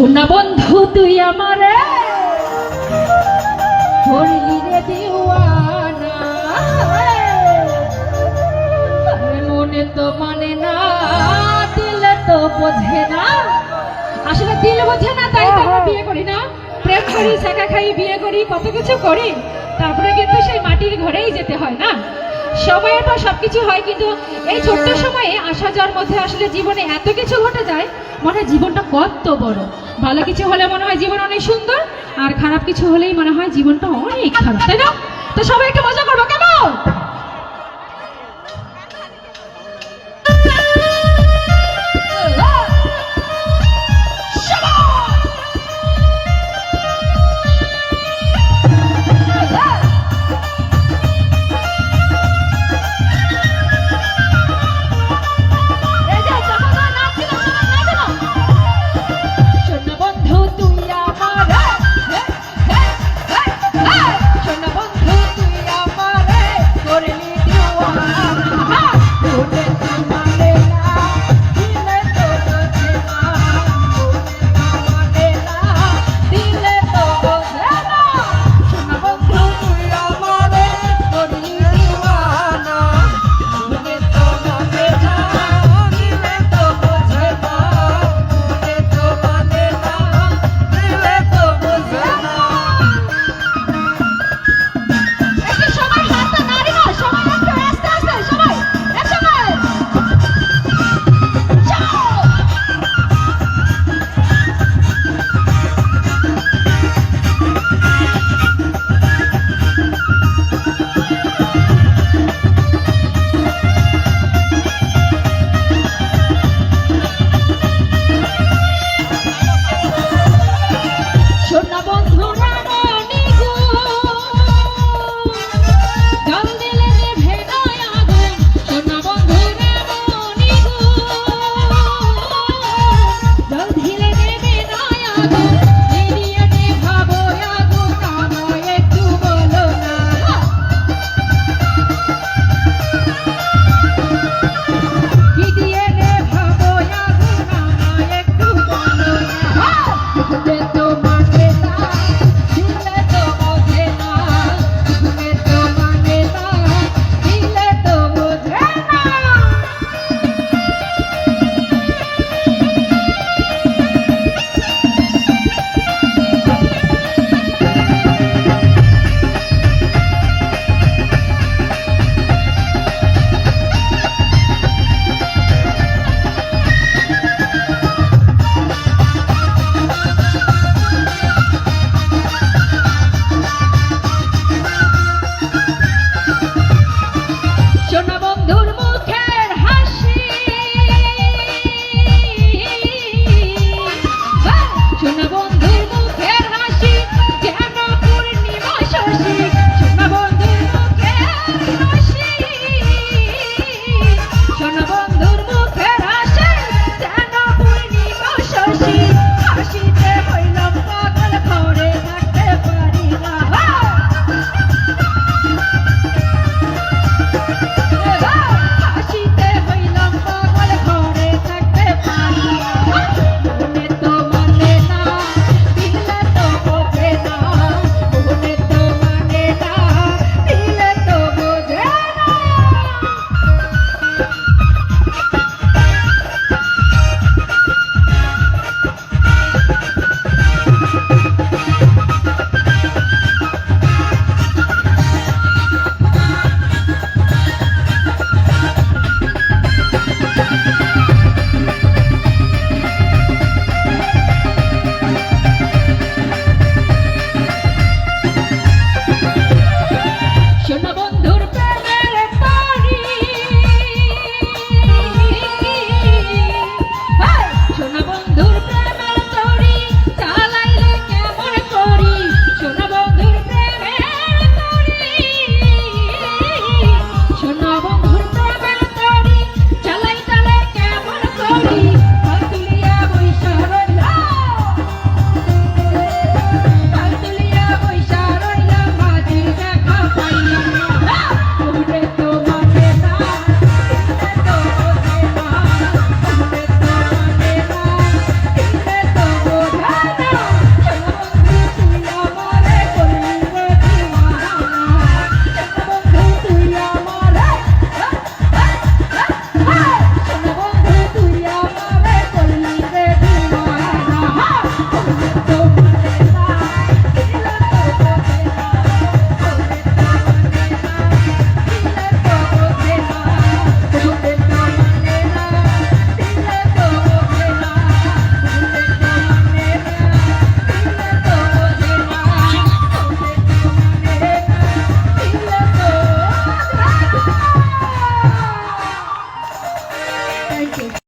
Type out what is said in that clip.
শোন না বন্ধু তুই আমারে করলি রে দিওয়ানা। মনে তো মানে না দিলে তো বোঝে না। আসলে দিল বোঝে না তাই তো আমরা বিয়ে করি না। প্রেম করি শাখা খাই বিয়ে করি কত কিছু করি। তারপরে কিন্তু সেই মাটির ঘরেই যেতে হয় না। সময়ের পর সব কিছু হয়, কিন্তু এই ছোট্ট সময়ে আসা যাওয়ার মধ্যে আসলে জীবনে এত কিছু ঘটে যায়, মনে হয় জীবনটা কত বড়। ভালো কিছু হলে মনে হয় জীবন অনেক সুন্দর, আর খারাপ কিছু হলেই মনে হয় জীবনটা অনেক খারাপ, তাই না? তো সবাই একটু মজা করব কেমন?